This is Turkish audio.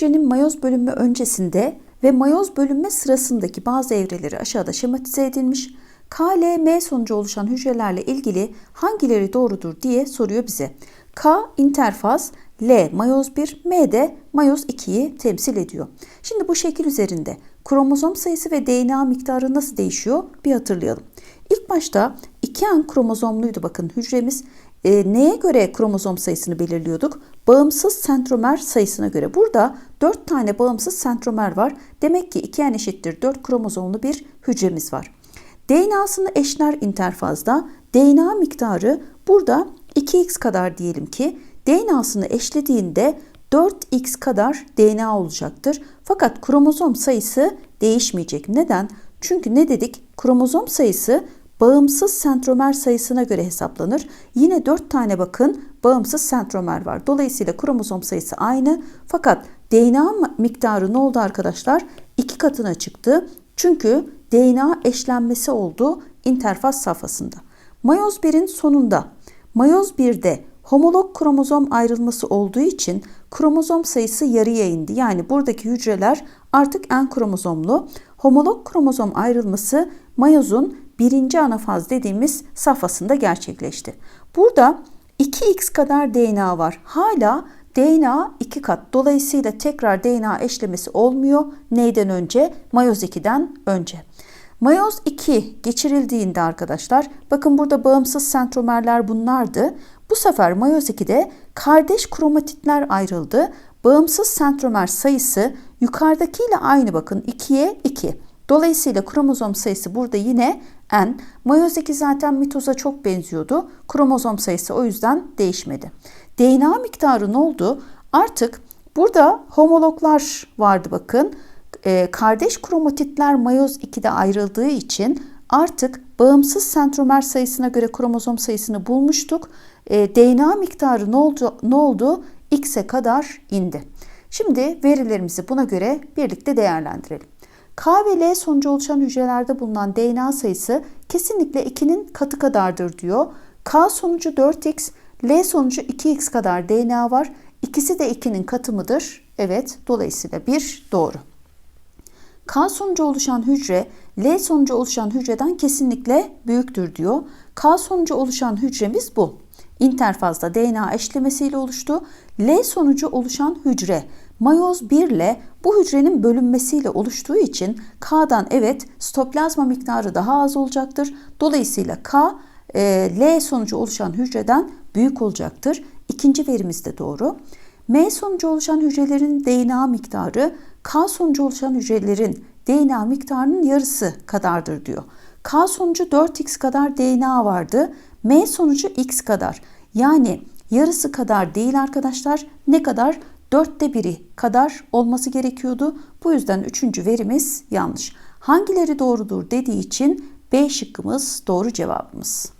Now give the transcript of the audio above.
hücrenin mayoz bölünme öncesinde ve mayoz bölünme sırasındaki bazı evreleri aşağıda şematize edilmiş. K, L, M sonucu oluşan hücrelerle ilgili hangileri doğrudur diye soruyor bize. K interfaz, L mayoz 1, M de mayoz 2'yi temsil ediyor. Şimdi bu şekil üzerinde kromozom sayısı ve DNA miktarı nasıl değişiyor bir hatırlayalım. İlk başta 2N kromozomluydu bakın hücremiz. E, neye göre kromozom sayısını belirliyorduk? Bağımsız sentromer sayısına göre. Burada 4 tane bağımsız sentromer var. Demek ki 2N eşittir 4 kromozomlu bir hücremiz var. DNA'sını eşler interfazda DNA miktarı burada 2x kadar diyelim ki DNA'sını eşlediğinde 4x kadar DNA olacaktır. Fakat kromozom sayısı değişmeyecek. Neden? Çünkü ne dedik? Kromozom sayısı bağımsız sentromer sayısına göre hesaplanır. Yine 4 tane bakın bağımsız sentromer var. Dolayısıyla kromozom sayısı aynı. Fakat DNA miktarı ne oldu arkadaşlar? 2 katına çıktı. Çünkü DNA eşlenmesi oldu interfaz safhasında. Mayoz 1'in sonunda mayoz 1'de homolog kromozom ayrılması olduğu için kromozom sayısı yarıya indi. Yani buradaki hücreler artık en kromozomlu. Homolog kromozom ayrılması mayozun birinci anafaz dediğimiz safhasında gerçekleşti. Burada 2x kadar DNA var. Hala DNA 2 kat. Dolayısıyla tekrar DNA eşlemesi olmuyor. Neyden önce? Mayoz 2'den önce. Mayoz 2 geçirildiğinde arkadaşlar bakın burada bağımsız sentromerler bunlardı. Bu sefer mayoz 2'de kardeş kromatitler ayrıldı. Bağımsız sentromer sayısı yukarıdakiyle aynı bakın 2'ye 2. Dolayısıyla kromozom sayısı burada yine n. Mayoz 2 zaten mitoza çok benziyordu. Kromozom sayısı o yüzden değişmedi. DNA miktarı ne oldu? Artık burada homologlar vardı bakın. Ee, kardeş kromatitler mayoz 2'de ayrıldığı için artık bağımsız sentromer sayısına göre kromozom sayısını bulmuştuk. Ee, DNA miktarı ne oldu? Ne oldu? X'e kadar indi. Şimdi verilerimizi buna göre birlikte değerlendirelim. K ve L sonucu oluşan hücrelerde bulunan DNA sayısı kesinlikle 2'nin katı kadardır diyor. K sonucu 4x, L sonucu 2x kadar DNA var. İkisi de 2'nin katı mıdır? Evet, dolayısıyla 1 doğru. K sonucu oluşan hücre L sonucu oluşan hücreden kesinlikle büyüktür diyor. K sonucu oluşan hücremiz bu. İnterfazda DNA eşlemesiyle oluştu. L sonucu oluşan hücre mayoz 1 ile bu hücrenin bölünmesiyle oluştuğu için K'dan evet stoplazma miktarı daha az olacaktır. Dolayısıyla K e, L sonucu oluşan hücreden büyük olacaktır. İkinci verimiz de doğru. M sonucu oluşan hücrelerin DNA miktarı K sonucu oluşan hücrelerin DNA miktarının yarısı kadardır diyor. K sonucu 4x kadar DNA vardı. M sonucu x kadar. Yani yarısı kadar değil arkadaşlar. Ne kadar? Dörtte biri kadar olması gerekiyordu. Bu yüzden üçüncü verimiz yanlış. Hangileri doğrudur dediği için B şıkkımız doğru cevabımız.